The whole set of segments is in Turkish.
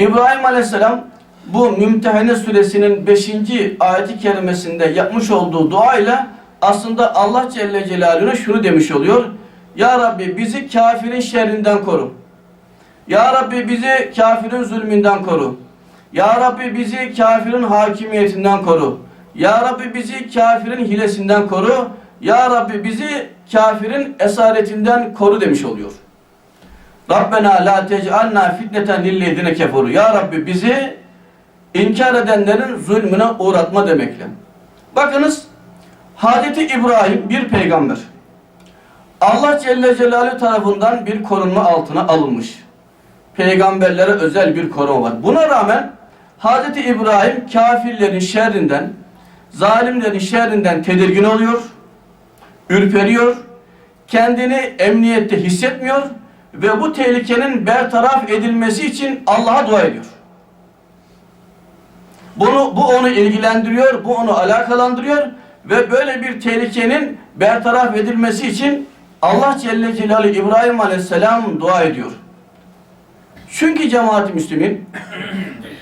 İbrahim Aleyhisselam bu Mümtehine suresinin 5. ayeti kerimesinde yapmış olduğu duayla aslında Allah Celle Celaluhu'na şunu demiş oluyor. Ya Rabbi bizi kafirin şerrinden koru. Ya Rabbi bizi kafirin zulmünden koru. Ya Rabbi bizi kafirin hakimiyetinden koru. Ya Rabbi bizi kafirin hilesinden koru. Ya Rabbi bizi kafirin esaretinden koru demiş oluyor. Rabbena la tec'alna fitneten lillezine keferu. Ya Rabbi bizi inkar edenlerin zulmüne uğratma demekle. Bakınız Hazreti İbrahim bir peygamber. Allah Celle Celaluhu tarafından bir korunma altına alınmış. Peygamberlere özel bir koruma var. Buna rağmen Hazreti İbrahim kafirlerin şerrinden, zalimlerin şerrinden tedirgin oluyor, ürperiyor, kendini emniyette hissetmiyor ve bu tehlikenin bertaraf edilmesi için Allah'a dua ediyor. Bunu, bu onu ilgilendiriyor, bu onu alakalandırıyor ve böyle bir tehlikenin bertaraf edilmesi için Allah Celle Celaluhu İbrahim Aleyhisselam dua ediyor. Çünkü cemaat-i müslümin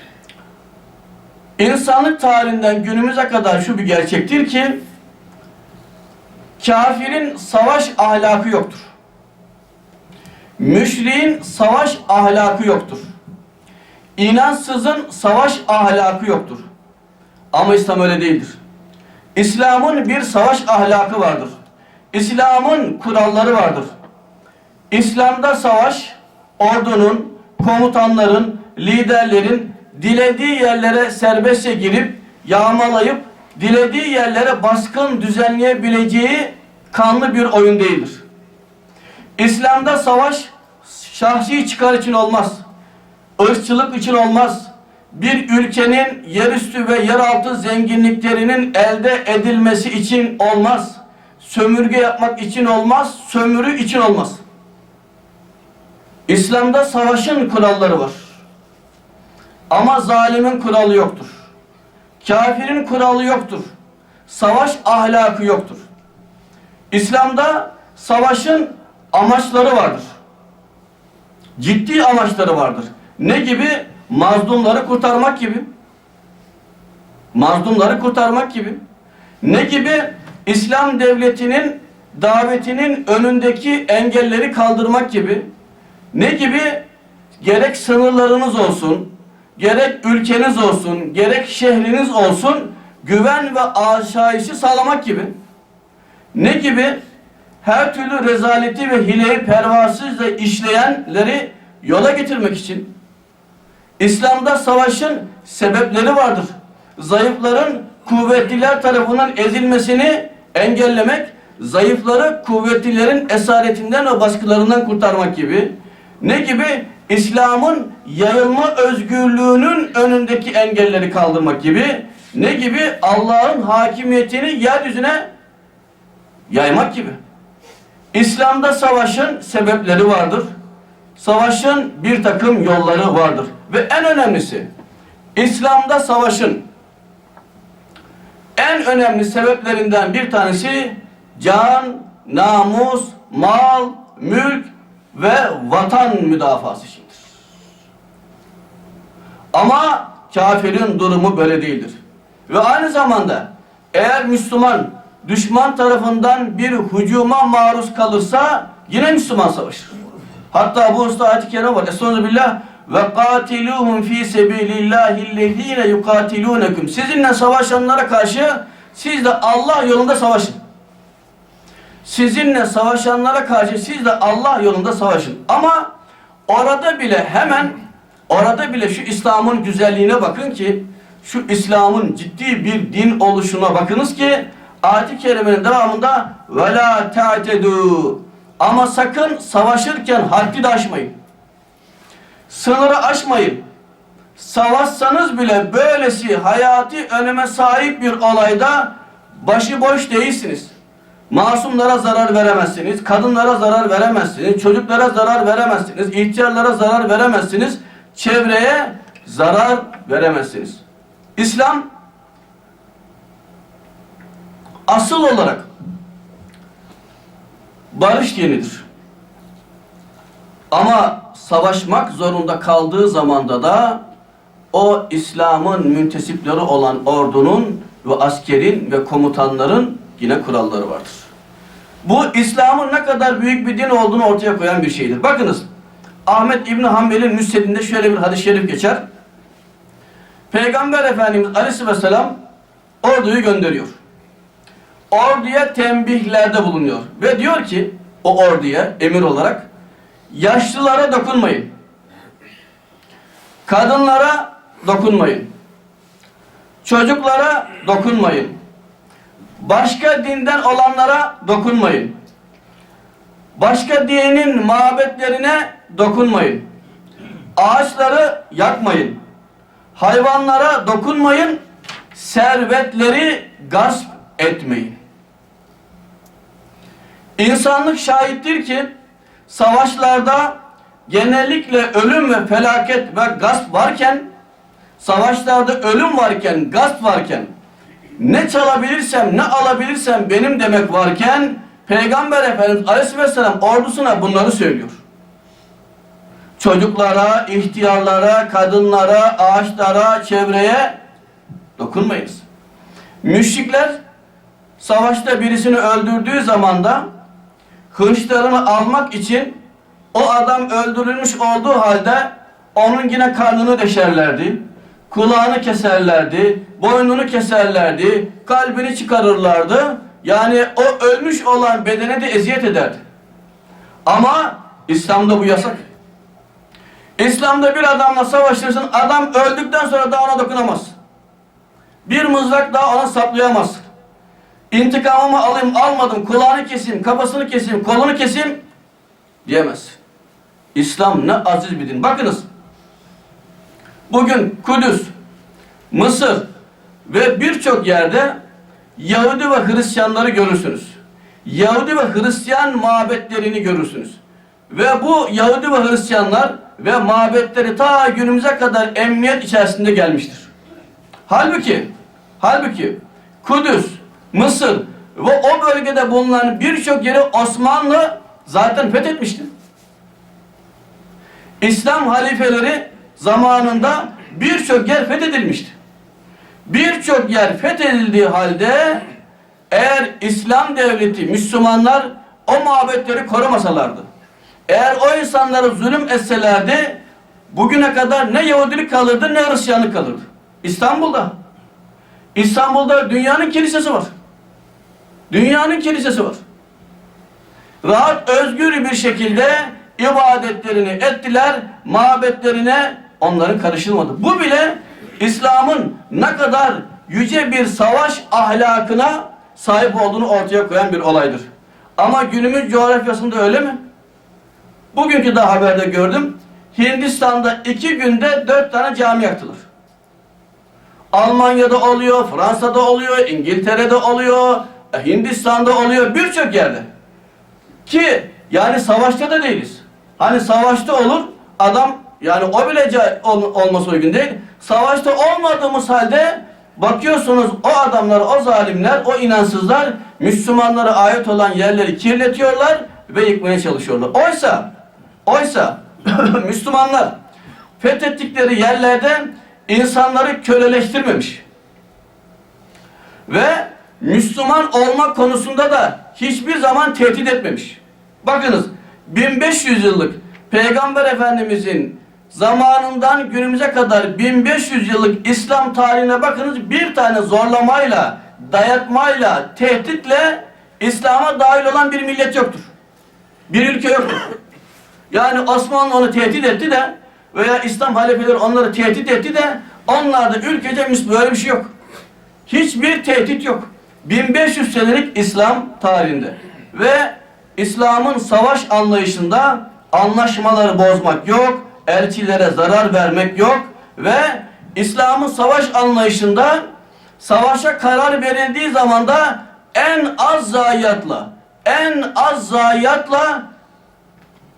insanlık tarihinden günümüze kadar şu bir gerçektir ki kafirin savaş ahlakı yoktur. Müşriğin savaş ahlakı yoktur. İnansızın savaş ahlakı yoktur. Ama İslam öyle değildir. İslam'ın bir savaş ahlakı vardır. İslam'ın kuralları vardır. İslam'da savaş, ordunun, komutanların, liderlerin dilediği yerlere serbestçe girip, yağmalayıp, dilediği yerlere baskın düzenleyebileceği kanlı bir oyun değildir. İslam'da savaş şahsi çıkar için olmaz. Irkçılık için olmaz. Bir ülkenin yerüstü ve yeraltı zenginliklerinin elde edilmesi için olmaz. Sömürge yapmak için olmaz, sömürü için olmaz. İslam'da savaşın kuralları var. Ama zalimin kuralı yoktur. Kafirin kuralı yoktur. Savaş ahlakı yoktur. İslam'da savaşın amaçları vardır. Ciddi amaçları vardır. Ne gibi? Mazlumları kurtarmak gibi. Mazlumları kurtarmak gibi. Ne gibi? İslam devletinin davetinin önündeki engelleri kaldırmak gibi. Ne gibi? Gerek sınırlarınız olsun, gerek ülkeniz olsun, gerek şehriniz olsun güven ve asayişi sağlamak gibi. Ne gibi? Her türlü rezaleti ve hileyi pervasızca işleyenleri yola getirmek için. İslam'da savaşın sebepleri vardır. Zayıfların kuvvetliler tarafından ezilmesini engellemek, zayıfları kuvvetlilerin esaretinden ve baskılarından kurtarmak gibi. Ne gibi? İslam'ın yayılma özgürlüğünün önündeki engelleri kaldırmak gibi. Ne gibi? Allah'ın hakimiyetini yeryüzüne yaymak gibi. İslam'da savaşın sebepleri vardır. Savaşın bir takım yolları vardır. Ve en önemlisi, İslam'da savaşın en önemli sebeplerinden bir tanesi can, namus, mal, mülk ve vatan müdafası içindir. Ama kafirin durumu böyle değildir. Ve aynı zamanda eğer Müslüman düşman tarafından bir hücuma maruz kalırsa yine Müslüman savaşır. Hatta bu usta ayet-i kerime var. Estağfirullah ve katiluhum fi sabilillahi allazina yuqatilunukum. Sizinle savaşanlara karşı siz de Allah yolunda savaşın. Sizinle savaşanlara karşı siz de Allah yolunda savaşın. Ama orada bile hemen orada bile şu İslam'ın güzelliğine bakın ki şu İslam'ın ciddi bir din oluşuna bakınız ki ayet-i kerimenin devamında ve la ama sakın savaşırken haddi de aşmayın. Sınırı aşmayın. Savaşsanız bile böylesi hayati öneme sahip bir olayda başıboş değilsiniz. Masumlara zarar veremezsiniz, kadınlara zarar veremezsiniz, çocuklara zarar veremezsiniz, ihtiyarlara zarar veremezsiniz, çevreye zarar veremezsiniz. İslam asıl olarak barış dinidir. Ama savaşmak zorunda kaldığı zamanda da o İslam'ın müntesipleri olan ordunun ve askerin ve komutanların yine kuralları vardır. Bu İslam'ın ne kadar büyük bir din olduğunu ortaya koyan bir şeydir. Bakınız Ahmet İbni Hanbel'in müsnedinde şöyle bir hadis-i şerif geçer. Peygamber Efendimiz Aleyhisselam orduyu gönderiyor. Orduya tembihlerde bulunuyor. Ve diyor ki o orduya emir olarak yaşlılara dokunmayın. Kadınlara dokunmayın. Çocuklara dokunmayın. Başka dinden olanlara dokunmayın. Başka dinin mabetlerine dokunmayın. Ağaçları yakmayın. Hayvanlara dokunmayın. Servetleri gasp etmeyin. İnsanlık şahittir ki savaşlarda genellikle ölüm ve felaket ve gasp varken savaşlarda ölüm varken, gasp varken ne çalabilirsem, ne alabilirsem benim demek varken Peygamber Efendimiz Aleyhisselam ordusuna bunları söylüyor. Çocuklara, ihtiyarlara, kadınlara, ağaçlara, çevreye dokunmayız. Müşrikler savaşta birisini öldürdüğü zaman da hınçlarını almak için o adam öldürülmüş olduğu halde onun yine karnını deşerlerdi. Kulağını keserlerdi, boynunu keserlerdi, kalbini çıkarırlardı. Yani o ölmüş olan bedene de eziyet ederdi. Ama İslam'da bu yasak. İslam'da bir adamla savaşırsın, adam öldükten sonra daha ona dokunamaz. Bir mızrak daha ona saplayamaz. İntikamımı alayım, almadım, kulağını keseyim, kafasını keseyim, kolunu keseyim diyemez. İslam ne aziz bir din. Bakınız, bugün Kudüs, Mısır ve birçok yerde Yahudi ve Hristiyanları görürsünüz. Yahudi ve Hristiyan mabetlerini görürsünüz. Ve bu Yahudi ve Hristiyanlar ve mabetleri ta günümüze kadar emniyet içerisinde gelmiştir. Halbuki, halbuki Kudüs, Mısır ve o bölgede bulunan birçok yeri Osmanlı zaten fethetmişti. İslam halifeleri zamanında birçok yer fethedilmişti. Birçok yer fethedildiği halde eğer İslam devleti, Müslümanlar o mabetleri korumasalardı, eğer o insanları zulüm etselerdi, bugüne kadar ne Yahudilik kalırdı ne Hristiyanlık kalırdı. İstanbul'da. İstanbul'da dünyanın kilisesi var. Dünyanın kilisesi var. Rahat, özgür bir şekilde ibadetlerini ettiler, mabetlerine onların karışılmadı. Bu bile İslam'ın ne kadar yüce bir savaş ahlakına sahip olduğunu ortaya koyan bir olaydır. Ama günümüz coğrafyasında öyle mi? Bugünkü de haberde gördüm. Hindistan'da iki günde dört tane cami yaktılar. Almanya'da oluyor, Fransa'da oluyor, İngiltere'de oluyor, Hindistan'da oluyor, birçok yerde. Ki yani savaşta da değiliz. Hani savaşta olur, adam yani o bile ol, olması uygun değil. Savaşta olmadığımız halde bakıyorsunuz o adamlar, o zalimler, o inansızlar Müslümanlara ait olan yerleri kirletiyorlar ve yıkmaya çalışıyorlar. Oysa, oysa Müslümanlar fethettikleri yerlerde insanları köleleştirmemiş. Ve Müslüman olmak konusunda da hiçbir zaman tehdit etmemiş. Bakınız 1500 yıllık Peygamber Efendimizin zamanından günümüze kadar 1500 yıllık İslam tarihine bakınız bir tane zorlamayla, dayatmayla, tehditle İslam'a dahil olan bir millet yoktur. Bir ülke yoktur. Yani Osmanlı onu tehdit etti de veya İslam halifeleri onları tehdit etti de onlarda ülkece böyle bir şey yok. Hiçbir tehdit yok. 1500 senelik İslam tarihinde ve İslam'ın savaş anlayışında anlaşmaları bozmak yok, elçilere zarar vermek yok ve İslam'ın savaş anlayışında savaşa karar verildiği zaman da en az zayiatla, en az zayiatla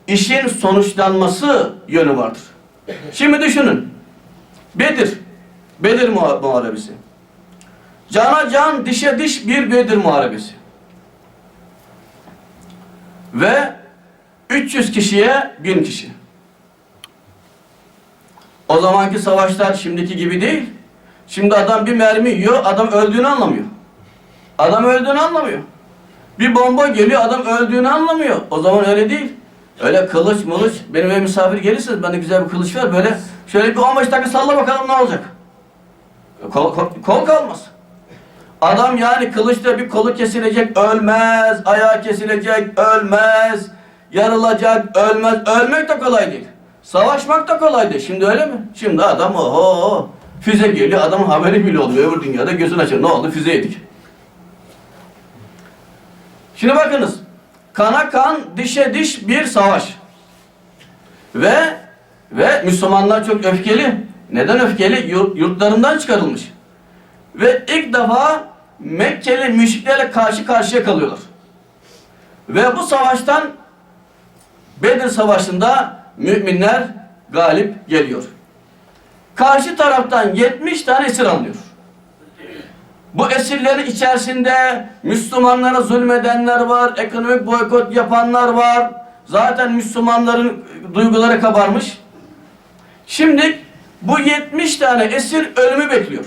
işin sonuçlanması yönü vardır. Şimdi düşünün. Bedir. Bedir Muharebesi. Cana can, dişe diş bir Bedir Muharebesi. Ve 300 kişiye 1000 kişi. O zamanki savaşlar şimdiki gibi değil. Şimdi adam bir mermi yiyor, adam öldüğünü anlamıyor. Adam öldüğünü anlamıyor. Bir bomba geliyor, adam öldüğünü anlamıyor. O zaman öyle değil. Öyle kılıç mılıç, benim eve misafir gelirseniz bende güzel bir kılıç var, böyle şöyle bir 15 dakika salla bakalım ne olacak. Kol, kol, kol kalmaz. Adam yani kılıçla bir kolu kesilecek, ölmez. Ayağı kesilecek, ölmez. Yarılacak, ölmez. Ölmek de kolay değil. Savaşmak da kolay değil. Şimdi öyle mi? Şimdi adam oho füze geliyor, adamın haberi bile olmuyor. Öbür dünyada gözün açıyor. Ne oldu? Füze yedik. Şimdi bakınız. Kana kan, dişe diş bir savaş. Ve ve Müslümanlar çok öfkeli. Neden öfkeli? Yurt- Yurtlarından çıkarılmış. Ve ilk defa Mekkeli müşriklerle karşı karşıya kalıyorlar. Ve bu savaştan Bedir Savaşı'nda müminler galip geliyor. Karşı taraftan 70 tane esir alınıyor. Bu esirlerin içerisinde Müslümanlara zulmedenler var, ekonomik boykot yapanlar var. Zaten Müslümanların duyguları kabarmış. Şimdi bu 70 tane esir ölümü bekliyor.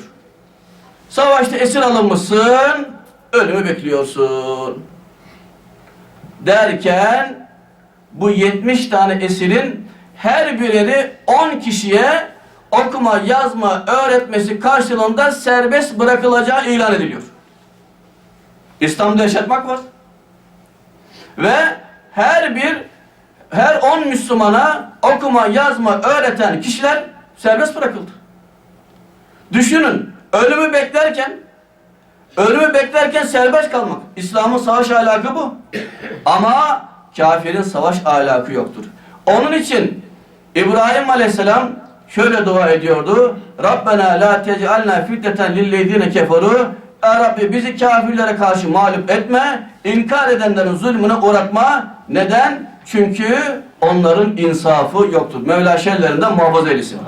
Savaşta esir alınmışsın, ölümü bekliyorsun. Derken bu 70 tane esirin her bireri 10 kişiye okuma, yazma, öğretmesi karşılığında serbest bırakılacağı ilan ediliyor. İslam'da yaşatmak var. Ve her bir her 10 Müslümana okuma, yazma öğreten kişiler serbest bırakıldı. Düşünün, ölümü beklerken ölümü beklerken serbest kalmak. İslam'ın savaş ahlakı bu. Ama kafirin savaş ahlakı yoktur. Onun için İbrahim Aleyhisselam şöyle dua ediyordu. Rabbena la tec'alna fitneten lillezine keferu. Ya Rabbi bizi kafirlere karşı mağlup etme, inkar edenlerin zulmüne uğratma. Neden? Çünkü onların insafı yoktur. Mevla şerlerinden muhafaza eylesin.